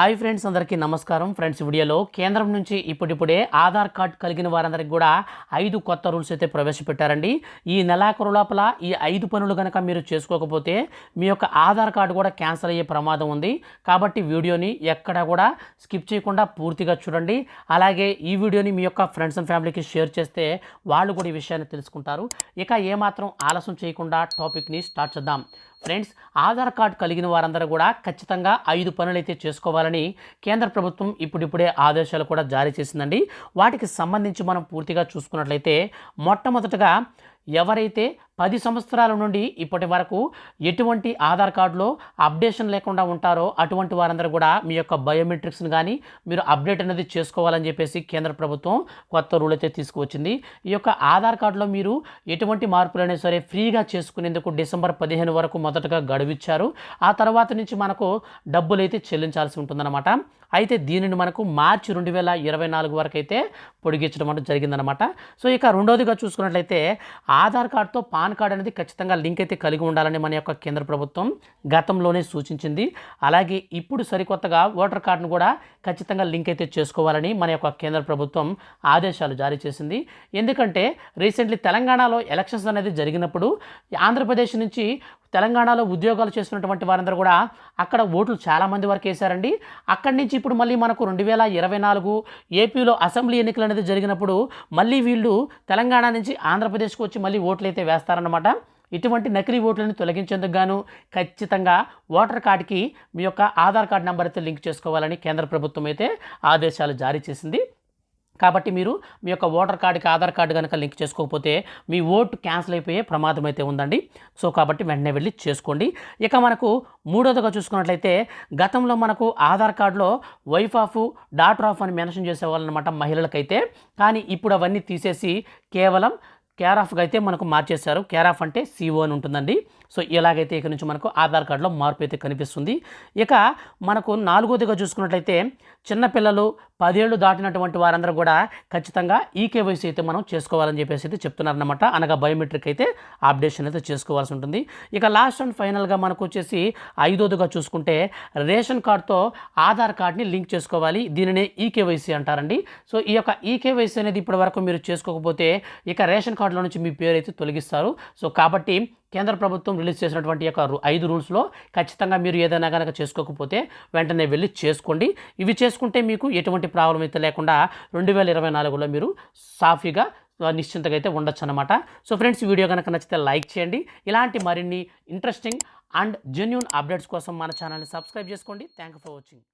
Hi friends అందరికీ నమస్కారం. Friends వీడియోలో కేంద్రం నుంచి ఇప్పుడిప్పుడే ఆధార్ కార్డ్ కలిగిన వారందరికీ కూడా ఐదు కొత్త రూల్స్ అయితే ప్రవేశపెట్టారండి. ఈ నెలాఖరు లోపల ఈ ఐదు పనులు కనుక మీరు చేసుకోకపోతే మీ యొక్క ఆధార్ కార్డు కూడా క్యాన్సిల్ అయ్యే ప్రమాదం ఉంది. కాబట్టి వీడియోని ఎక్కడ కూడా స్కిప్ చేయకుండా పూర్తిగా చూడండి. అలాగే ఈ వీడియోని మీ యొక్క ఫ్రెండ్స్ అండ్ ఫ్యామిలీకి షేర్ చేస్తే వాళ్ళు కూడా ఈ విషయాన్ని తెలుసుకుంటారు. ఇక ఏమాత్రం ఆలస్యం చేయకుండా టాపిక్ని స్టార్ట్ చేద్దాం. ఫ్రెండ్స్ ఆధార్ కార్డు కలిగిన వారందరూ కూడా ఖచ్చితంగా ఐదు పనులైతే చేసుకోవాలని కేంద్ర ప్రభుత్వం ఇప్పుడిప్పుడే ఆదేశాలు కూడా జారీ చేసిందండి. వాటికి సంబంధించి మనం పూర్తిగా చూసుకున్నట్లయితే మొట్టమొదటగా ఎవరైతే పది సంవత్సరాల నుండి ఇప్పటి వరకు ఎటువంటి ఆధార్ కార్డులో అప్డేషన్ లేకుండా ఉంటారో అటువంటి వారందరూ కూడా మీ యొక్క బయోమెట్రిక్స్ని కానీ మీరు అప్డేట్ అనేది చేసుకోవాలని చెప్పేసి కేంద్ర ప్రభుత్వం కొత్త రూల్ అయితే తీసుకువచ్చింది. ఈ యొక్క ఆధార్ కార్డులో మీరు ఎటువంటి మార్పులైనా సరే ఫ్రీగా చేసుకునేందుకు డిసెంబర్ పదిహేను వరకు మొదటగా గడువిచ్చారు. ఆ తర్వాత నుంచి మనకు డబ్బులు అయితే చెల్లించాల్సి ఉంటుందన్నమాట. అయితే దీనిని మనకు మార్చి రెండు వేల ఇరవై నాలుగు వరకు అయితే పొడిగించడం అంటే జరిగిందనమాట సో ఇక రెండోదిగా చూసుకున్నట్లయితే ఆధార్ కార్డుతో పాన్ కార్డ్ అనేది ఖచ్చితంగా లింక్ అయితే కలిగి ఉండాలని మన యొక్క కేంద్ర ప్రభుత్వం గతంలోనే సూచించింది. అలాగే ఇప్పుడు సరికొత్తగా ఓటర్ కార్డును కూడా ఖచ్చితంగా లింక్ అయితే చేసుకోవాలని మన యొక్క కేంద్ర ప్రభుత్వం ఆదేశాలు జారీ చేసింది. ఎందుకంటే రీసెంట్లీ తెలంగాణలో ఎలక్షన్స్ అనేది జరిగినప్పుడు ఆంధ్రప్రదేశ్ నుంచి తెలంగాణలో ఉద్యోగాలు చేస్తున్నటువంటి వారందరూ కూడా అక్కడ ఓట్లు చాలామంది వరకు వేశారండి. అక్కడి నుంచి ఇప్పుడు మళ్ళీ మనకు రెండు వేల ఇరవై నాలుగు ఏపీలో అసెంబ్లీ ఎన్నికలు అనేది జరిగినప్పుడు మళ్ళీ వీళ్ళు తెలంగాణ నుంచి ఆంధ్రప్రదేశ్కి వచ్చి మళ్ళీ ఓట్లు అయితే వేస్తారన్నమాట. ఇటువంటి నకిలీ ఓట్లను తొలగించేందుకు గాను ఖచ్చితంగా ఓటర్ కార్డుకి మీ యొక్క ఆధార్ కార్డు నెంబర్ అయితే లింక్ చేసుకోవాలని కేంద్ర ప్రభుత్వం అయితే ఆదేశాలు జారీ చేసింది. కాబట్టి మీరు మీ యొక్క ఓటర్ కార్డుకి ఆధార్ కార్డు కనుక లింక్ చేసుకోకపోతే మీ ఓటు క్యాన్సిల్ అయిపోయే ప్రమాదం అయితే ఉందండి. సో కాబట్టి వెంటనే వెళ్ళి చేసుకోండి. ఇక మనకు మూడోదిగా చూసుకున్నట్లయితే గతంలో మనకు ఆధార్ కార్డులో వైఫ్ ఆఫ్ డాటర్ ఆఫ్ అని మెన్షన్ చేసేవాళ్ళు అనమాట మహిళలకైతే. కానీ ఇప్పుడు అవన్నీ తీసేసి కేవలం కేర్ ఆఫ్గా అయితే మనకు మార్చేశారు. కేర్ ఆఫ్ అంటే సిఓ అని ఉంటుందండి. సో ఇలాగైతే ఇక నుంచి మనకు ఆధార్ కార్డులో మార్పు అయితే కనిపిస్తుంది. ఇక మనకు నాలుగోదిగా చూసుకున్నట్లయితే చిన్నపిల్లలు పదేళ్ళు దాటినటువంటి వారందరూ కూడా ఖచ్చితంగా ఈకేవైసీ అయితే మనం చేసుకోవాలని చెప్పేసి అయితే చెప్తున్నారనమాట అనగా బయోమెట్రిక్ అయితే అప్డేషన్ అయితే చేసుకోవాల్సి ఉంటుంది. ఇక లాస్ట్ అండ్ ఫైనల్గా మనకు వచ్చేసి ఐదోదిగా చూసుకుంటే రేషన్ కార్డ్తో ఆధార్ కార్డ్ని లింక్ చేసుకోవాలి. దీనినే ఈకేవైసీ అంటారండి. సో ఈ యొక్క ఈకేవైసీ అనేది ఇప్పటి వరకు మీరు చేసుకోకపోతే ఇక రేషన్ కార్డులో నుంచి మీ పేరు అయితే తొలగిస్తారు. సో కాబట్టి కేంద్ర ప్రభుత్వం రిలీజ్ చేసినటువంటి యొక్క ఐదు రూల్స్లో ఖచ్చితంగా మీరు ఏదైనా కనుక చేసుకోకపోతే వెంటనే వెళ్ళి చేసుకోండి. ఇవి చేసుకుంటే మీకు ఎటువంటి ప్రాబ్లం అయితే లేకుండా రెండు వేల ఇరవై నాలుగులో మీరు సాఫీగా నిశ్చింతగా అయితే ఉండొచ్చు అనమాట సో ఫ్రెండ్స్ వీడియో కనుక నచ్చితే లైక్ చేయండి. ఇలాంటి మరిన్ని ఇంట్రెస్టింగ్ అండ్ జెన్యున్ అప్డేట్స్ కోసం మన ఛానల్ని సబ్స్క్రైబ్ చేసుకోండి. Thank for watching.